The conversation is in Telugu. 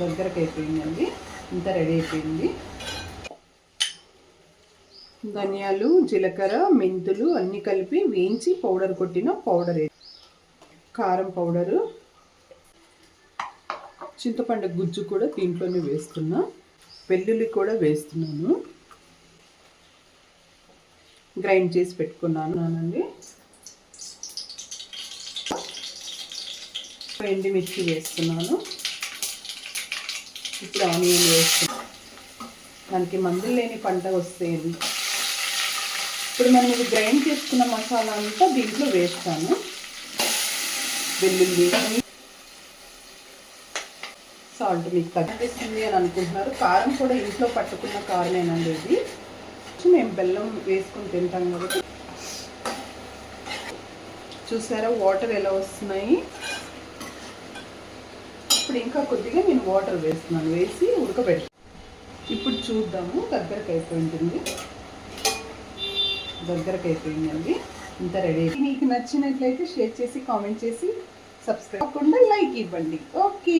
దగ్గరకు అయిపోయిందండి ఇంత రెడీ అయిపోయింది. ధనియాలు జీలకర్ర మెంతులు అన్నీ కలిపి వేయించి పౌడర్ కొట్టిన పౌడర్. కారం పౌడరు. చింతపండు గుజ్జు కూడా దీంట్లోనే వేస్తున్నా. వెల్లుల్లి కూడా వేస్తున్నాను. గ్రైండ్ చేసి పెట్టుకున్నాను అండి. ఎండుమిర్చి వేస్తున్నాను. ఇప్పుడు ఆనియన్ వేస్తాం మనకి మందులు లేని పంట వస్తే ఇప్పుడు మనం ఇది గ్రైండ్ చేసుకున్న మసాలా అంతా దీంట్లో వేస్తాను. వెల్లుల్లి సాల్ట్ మీకు తగ్గిస్తుంది అని అనుకుంటున్నారు. కారం కూడా ఇంట్లో పట్టుకున్న కారమేనండి ఇది? మేము బెల్లం వేసుకుని తింటాం కాబట్టి. చూసారా వాటర్ ఎలా వస్తున్నాయి? ఇప్పుడు ఇంకా కొద్దిగా నేను వాటర్ వేస్తున్నాను. వేసి ఉడకబెడతాను ఇప్పుడు చూద్దాము. దగ్గరకు అయిపోయింటుంది దగ్గరకు అయిపోయిందండి ఇంత రెడీ మీకు నచ్చినట్లయితే షేర్ చేసి కామెంట్ చేసి సబ్స్క్రైబ్ కాకుండా లైక్ ఇవ్వండి. ఓకే.